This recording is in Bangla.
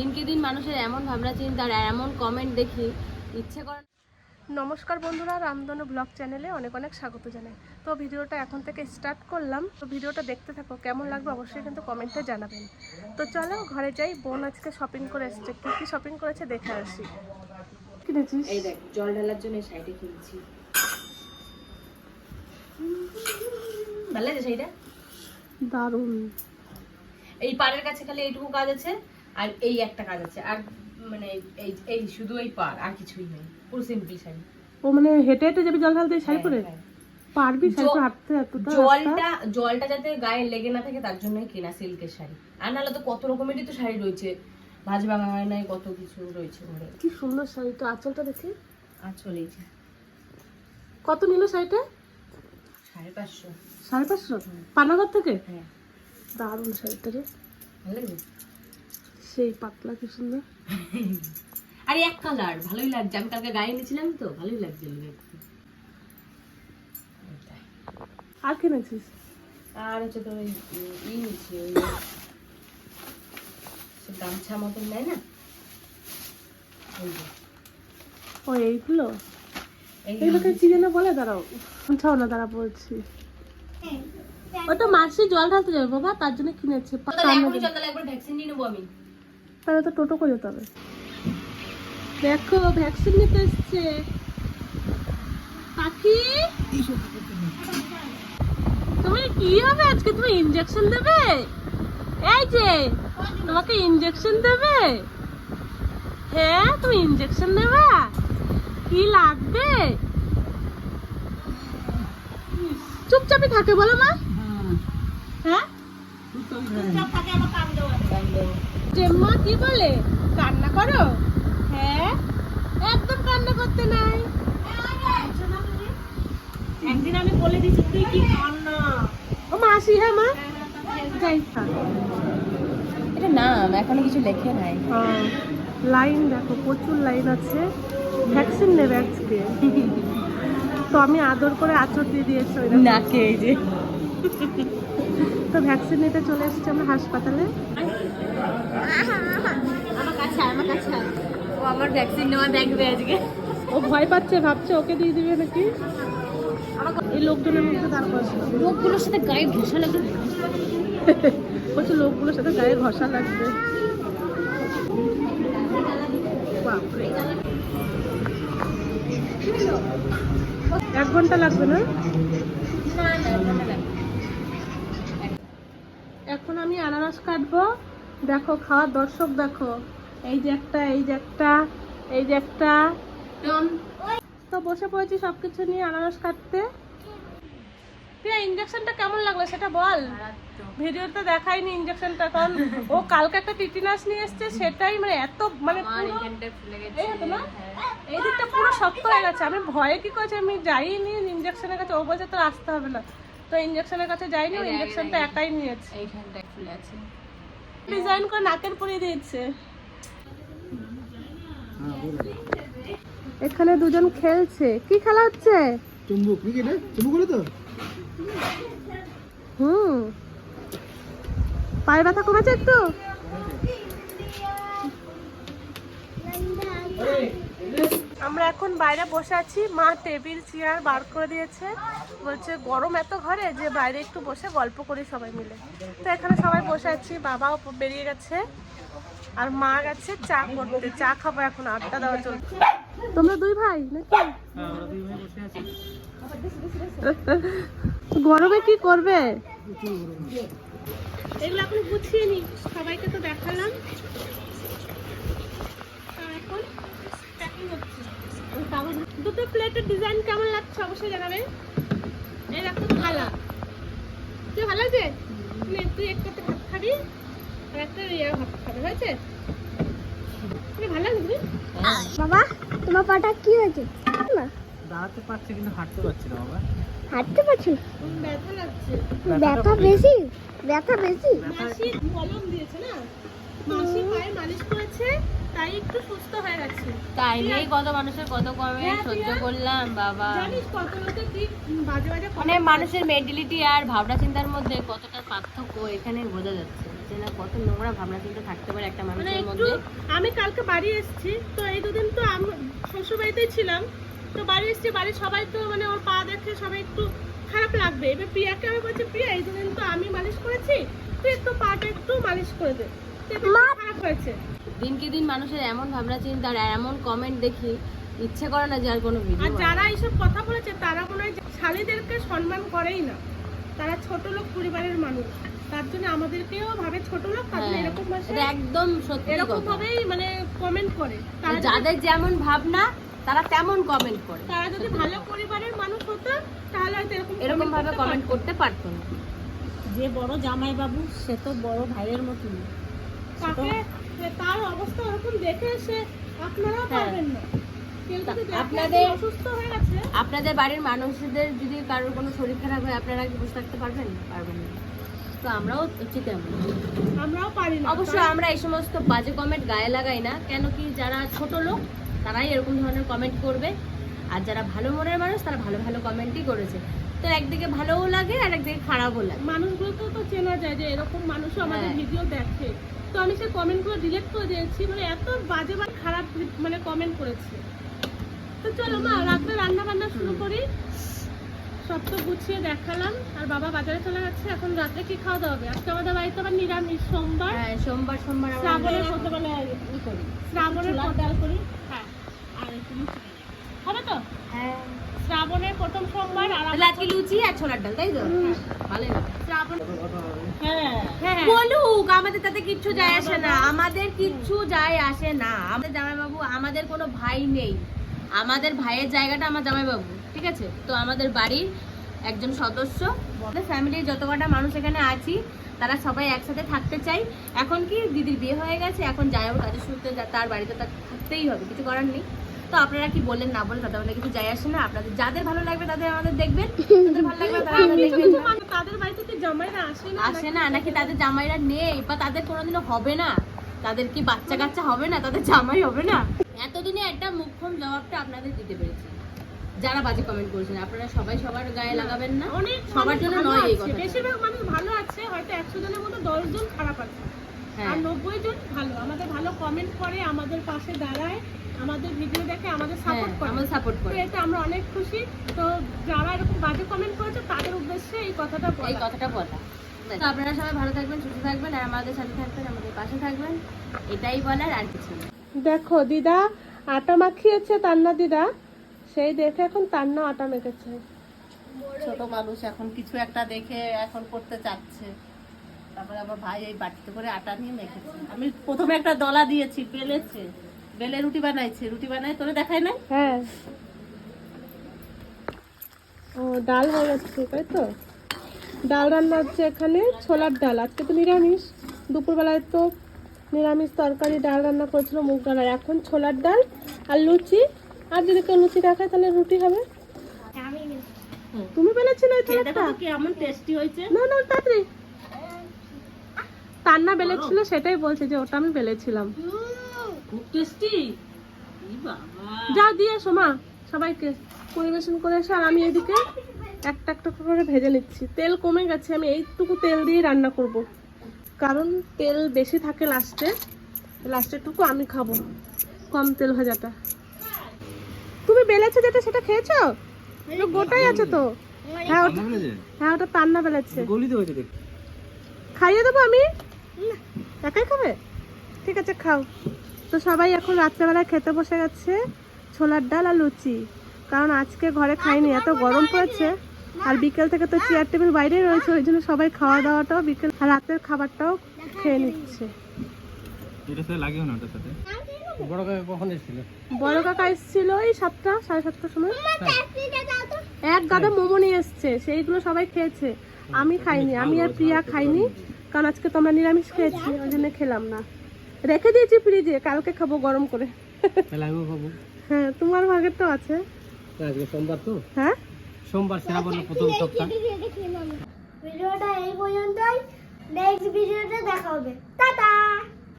দিনকে দিন মানুষের এমন ভাবনা চিন্তা আর এমন কমেন্ট দেখি ইচ্ছে করে নমস্কার বন্ধুরা রামধনু ব্লগ চ্যানেলে অনেক অনেক স্বাগত জানাই। তো ভিডিওটা এখন থেকে স্টার্ট করলাম। তো ভিডিওটা দেখতে থাকো কেমন লাগবে অবশ্যই কিন্তু কমেন্টে জানাবেন। তো চলো ঘরে যাই বোন আজকে শপিং করে এসছে। কী কী শপিং করেছে দেখে আসি। কিনেছিস? এই দেখ জল ঢালার জন্য শাড়িটা কিনছি। ভালো লাগে শাড়িটা? দারুণ। এই পাড়ের কাছে খালি এইটুকু কাজ আছে। আর এই একটা কাজ আছে আর মানে এই এই শুধু এই পার আর কিছুই নেই পুরো সিম্পল শাড়ি। ও মানে হেঁটে হেঁটে যাবে জল ঢালতে শাড়ি পরে? হ্যাঁ, হ্যাঁ। পারবি শাড়ি পরে হাঁটতে এতটা জলটা জলটা যাতে গায়ে লেগে না থাকে তার জন্যই কেনা সিল্কের শাড়ি। আর নাহলে তো কত রকমেরই তো শাড়ি রয়েছে। ভাজ ভাঙা হয় নাই কত কিছু রয়েছে ঘরে। কি সুন্দর শাড়ি তো আঁচলটা দেখি। আর চলেছে কত নিল শাড়িটা? সাড়ে পাঁচশো। সাড়ে পাঁচশো? পানাগর থেকে? হ্যাঁ। দারুণ শাড়িটা রে। ভালো সেই পাতলা কি সুন্দর? আরে এক কালার ভালোই লাগছে। আমি কালকে গায়ে নিয়েছিলাম তো ভালোই লাগছিল এটাই। আর কিনেছিস আর হচ্ছে তোর ই নিচ্ছি ওই গামছা মতন নেয় না? ও এইগুলো? এই এগুলোকে যেন বলে? দাঁড়াও ছাও না দাঁড়া বলছি। ওটা মাসি জল ঢালতে যাবে বাবা তার জন্য কিনেছে। ভ্যাকসিন নিয়ে নেব আমি। তাহলে তো টোটো করে যেতে হবে। দেখো ভ্যাকসিন নিতে এসছে। পাখি? তুমি কি হবে আজকে? তুমি দেবে? এই যে, তোমাকে ইনজেকশন দেবে? হ্যাঁ তুমি ইনজেকশন নেবে। কি লাগবে? চুপচাপই থাকে বলো মা। জেম্মা কি বলে? কান্না করো? হ্যাঁ? একদম কান্না করতে নাই। একদিন আমি বলে দিচ্ছি তুই কি কান্না? ও মাসি হ্যাঁ মা। যাই। এটা নাম এখনও কিছু লেখে নাই। হ্যাঁ, লাইন দেখো প্রচুর লাইন আছে। ভ্যাকসিন নেবে আজকে। তো আমি আদর করে আচর দিয়ে দিয়েছি। নাকে এই যে। তো ভ্যাকসিন নিতে চলে এসেছি আমরা হাসপাতালে। আমার কাছে আমার কাছে ও আমার ভ্যাকসিন নেওয়া দেখবে আজকে। ও ভয় পাচ্ছে ভাবছে ওকে দিয়ে দিবে নাকি? এই লোকজনের মধ্যে তারপর লোকগুলোর সাথে গায়ে ঘেঁষা লাগবে। বলছে লোকগুলোর সাথে গায়ে ঘষা লাগবে। এক ঘণ্টা লাগবে না? এখন আমি আনারস কাটবো। দেখো খাওয়ার দর্শক দেখো। এই যে একটা এই যে একটা এই যে একটা। তো বসে পড়েছি সবকিছু নিয়ে আনারস কাটতে। ইঞ্জেকশনটা কেমন লাগল সেটা বল। ভিডিওতে দেখাইনি ইঞ্জেকশনটা কারণ ও কালকে একটা টিটিনাস নিয়ে এসছে সেটাই মানে এত মানে এই হতো দিকটা পুরো শক্ত হয়ে গেছে। আমি ভয়ে কি করেছি? আমি যাইনি ইঞ্জেকশনের কাছে। ও বলছে তো আসতে হবে না। তো ইঞ্জেকশনের কাছে যাইনি ইঞ্জেকশনটা একাই নিয়েছে। এইখানটায় ফুলে আছে। ডিজাইন করে নাকের পরিয়ে দিয়েছে। এখানে দুজন খেলছে। কি খেলা হচ্ছে? চুম্বুক। নাকি এটা? চুম্বুক হলো তো? হুম। পায়ে ব্যথা কমেছে একটু? আমরা এখন বাইরে বসে আছি। মা টেবিল চেয়ার বার করে দিয়েছে। বলছে, গরম এত ঘরে যে বাইরে একটু বসে গল্প করি সবাই মিলে। তো এখানে সবাই বসে আছি, বাবাও বেরিয়ে গেছে, আর মা গেছে চা করতে। চা খাব এখন, আড্ডা দেওয়া চলছে। তোমরা দুই ভাই নাকি? গরমে কি করবে? এগুলো এখন গুছিয়ে নি সবাইকে তো দেখালাম। দুটো প্লেটের ডিজাইন কেমন লাগছে অবশ্যই জানাবেন এই দেখো থালা। তুই ভালো আছে তুই একটাতে ভাত খাবি আর একটা ইয়ে ভাত খাবে হয়েছে? ভালো লাগছে বাবা তোমার পাটা কি হয়েছে? না দাঁড়াতে পারছি কিন্তু হাঁটতে পারছি না বাবা। হাঁটতে পারছ না? ব্যথা লাগছে। ব্যথা বেশি? ব্যথা বেশি? মাসি কলম দিয়েছে না? মাসি পায়ে মালিশ তাই একটু সুস্থ হয়ে গেছে। কত মানুষের কত কমে হ্যাঁ, সহ্য করলাম বাবা। জানিস কত লোকে তুই বাজে বাজে মানে মানুষের মেন্টালিটি আর ভাবনা চিন্তার মধ্যে কতটা পার্থক্য এখানে বোঝা যাচ্ছে। না কত নোংরা ভাবনা চিন্তা থাকতে পারে একটা মানে মানুষের মধ্যে। আমি কালকে বাড়ি এসেছি তো এই দুদিন তো আমি শ্বশুর বাড়িতেই ছিলাম। তো বাড়ি এসেছি বাড়ির সবাই তো মানে ওর পা দেখে সবাই একটু খারাপ লাগবে। এবার প্রিয়াকে আমি বলছি প্রিয়া এই দুদিন তো আমি মালিশ করেছি তুই একটু পাটা একটু মালিশ করে দে। তো দিনকে দিন মানুষের এমন ভাবনা চিন্তা আর এমন কমেন্ট দেখি ইচ্ছে করে না যে আর কোনো আর যারা এইসব কথা বলেছে তারা মনে হয় শালীদেরকে সম্মান করেই না। তারা ছোট লোক পরিবারের মানুষ। তার জন্য আমাদেরকেও ভাবে ছোট লোক এরকম ভাষায় হ্যাঁ, একদম সত্যি এরকম ভাবেই মানে কমেন্ট করে। যাদের যেমন ভাবনা তারা তেমন কমেন্ট করে। তারা যদি ভালো পরিবারের মানুষ হতো তাহলে হয়তো এরকম এরকম ভাবে কমেন্ট করতে পারতো না। যে বড় জামাই বাবু সে তো বড় ভাইয়ের মতন তাকে তার অবস্থা ওরকম দেখে সে আপনারাও হ্যাঁ। পারবেন না। আপনাদের- অসুস্থ হয়ে গেছে আপনাদের বাড়ির মানুষদের যদি কারোর কোনো শরীর খারাপ হয় আপনারা কি বসে থাকতে পারবেন? পারবেন না। তো আমরাও হচ্ছে তেমন। আমরাও পারি না। অবশ্যই আমরা এই সমস্ত বাজে কমেন্ট গায়ে লাগাই না কেন কি যারা ছোট লোক তারাই এরকম ধরনের কমেন্ট করবে। আর যারা ভালো মনের মানুষ তারা ভালো ভালো কমেন্টই করেছে। তো একদিকে ভালোও লাগে আর একদিকে খারাপও লাগে। মানুষগুলোকে তো চেনা যায় যে এরকম মানুষও আমাদের হ্যাঁ। ভিডিও দেখে। তো আমি সেই কমেন্টগুলো ডিলিট করে দিয়েছি মানে এত বাজে বা খারাপ মানে কমেন্ট করেছে। তো চলো মা রাত্রে রান্না বান্না শুরু করি। সব তো গুছিয়ে দেখালাম। আর বাবা বাজারে চলে গেছে এখন রাত্রে কি খাওয়া দাওয়া হবে? আজকে আমাদের বাড়িতে আবার নিরামিষ সোমবার। হ্যাঁ সোমবার সোমবার আমরা শ্রাবণের ছোটবেলায় ই করি। শ্রাবণের ডাল করি। হ্যাঁ। আর হবে তো? হ্যাঁ। শ্রাবণের প্রথম সোমবার আর আজকে লুচি আর ছোলার ডাল তাই তো? ভালোই হবে। শ্রাবণ হ্যাঁ হ্যাঁ। বলুক আমাদের তাতে কিচ্ছু যায় আসে না। আমাদের কিচ্ছু যায় আসে না। আমাদের জামাইবাবু, আমাদের কোনো ভাই নেই। আমাদের ভাইয়ের জায়গাটা আমার জামাইবাবু, ঠিক আছে? তো আমাদের বাড়ির একজন সদস্য। আমাদের ফ্যামিলির যত কটা মানুষ এখানে আছি, তারা সবাই একসাথে থাকতে চাই। এখন কি দিদির বিয়ে হয়ে গেছে, এখন যাই হোক কাজের সূত্রে তার বাড়িতে থাকতেই হবে, কিছু করার নেই। তো আপনারা কি বললেন না বলেন তাদের আমাদের কিছু যায় আসে না। আপনাদের যাদের ভালো লাগবে তাদের আমাদের দেখবেন। যাদের ভালো লাগবে তারা আমাদের দেখবেন। কিছু না। মানুষ তাদের বাড়িতে কি জামাইরা আসে না আসে না নাকি তাদের জামাইরা নেই বা তাদের কোনোদিনও হবে না। তাদের কি বাচ্চা কাচ্চা হবে না? তাদের জামাই হবে না? এতদিনে একটা মুখ্যম জবাবটা আপনাদের দিতে পেরেছি। যারা বাজে কমেন্ট করেছেন আপনারা সবাই সবার গায়ে লাগাবেন না? অনেক সবার জন্য নয় এই। কথাটা। বেশিরভাগ মানুষ ভালো আছে হয়তো একশো জনের মধ্যে দশ জন খারাপ আছে। হ্যাঁ। আর নব্বই জন ভালো। আমাদের ভালো কমেন্ট করে আমাদের পাশে দাঁড়ায়। আমাদের ভিডিও দেখে আমাদের হ্যাঁ সাপোর্ট করে। আমাদের সাপোর্ট করে। এতে আমরা অনেক খুশি। তো যারা এরকম বাজে কমেন্ট করেছে তাদের উদ্দেশ্যে এই কথাটা এই কথাটা বলা। তো আপনারা সবাই ভালো থাকবেন সুস্থ থাকবেন আর আমাদের সাথে থাকবেন আমাদের পাশে থাকবেন। এটাই বলার আর কিছু না। দেখো দিদা আটা মাখিয়েছে তান্না দিদা। সেই দেখে এখন তান্না আটা মেখেছে। ছোট মানুষ এখন কিছু একটা দেখে এখন করতে চাচ্ছে। তারপরে আমার ভাই এই বাটিতে করে আটা নিয়ে মেখেছে। আমি প্রথমে একটা দলা দিয়েছি বেলেছে বেলে রুটি বানাইছে রুটি বানাই তোরে দেখাই নাই? হ্যাঁ। ও ডাল হয়ে যাচ্ছে তাই তো? ডাল রান্না হচ্ছে এখানে ছোলার ডাল। আজকে তো নিরামিষ। দুপুরবেলায় তো নিরামিষ তরকারি ডাল রান্না করেছিল মুগ ডাল। আর এখন ছোলার ডাল আর লুচি। আর যদি কেউ লুচি না খায় তাহলে রুটি হবে। তুমি খেয়ে ছোলারটা? কেমন টেস্টি হয়েছে। না না তাড়াতাড়ি। তান্না বেলেছিল সেটাই বলছে যে ওটা আমি বেলেছিলাম। খুব টেস্টি যা দিয়ে এসো মা। সবাইকে পরিবেশন করে এসো আর আমি এদিকে একটা একটা করে ভেজে নিচ্ছি। তেল কমে গেছে আমি এইটুকু তেল দিয়ে রান্না করব। কারণ তেল বেশি থাকে লাস্টে লাস্টেরটুকু আমি খাব কম তেল ভাজাটা। তুমি বেলেছো যেটা সেটা খেয়েছো? গোটাই আছে তো। হ্যাঁ ওটা হ্যাঁ ওটা তান্না বেলেছে। গলিতে হয়েছে দেখতে খাইয়ে দেবো আমি? একাই খাবে? ঠিক আছে খাও। তো সবাই এখন রাত্রেবেলায় খেতে বসে গেছে ছোলার ডাল আর লুচি। কারণ আজকে ঘরে খাইনি এত গরম পড়েছে। আর বিকেল থেকে তো চেয়ার টেবিল বাইরে রয়েছে ওই জন্য সবাই খাওয়া দাওয়াটাও বিকেল আর রাতের খাবারটাও খেয়ে নিচ্ছে। বড় কাকা কখন এসেছিল? বড় কাকা এসেছিল এই সাতটা সাড়ে সাতটার সময়। এক গাদা মোমো নিয়ে এসছে সেইগুলো সবাই খেয়েছে। আমি খাইনি আমি আর প্রিয়া খাইনি কারণ আজকে তোমরা নিরামিষ খেয়েছি ওই জন্য খেলাম না। রেখে দিয়েছি ফ্রিজে কালকে খাব গরম করে। তাহলে আমিও খাব। হ্যাঁ তোমার ভাগের তো আছে। আজকে সোমবার তো? হ্যাঁ? সোমবার শ্রাবণের প্রথম সপ্তাহ। ভিডিওটা এই পর্যন্তই। নেক্সট ভিডিওতে দেখা হবে। টাটা!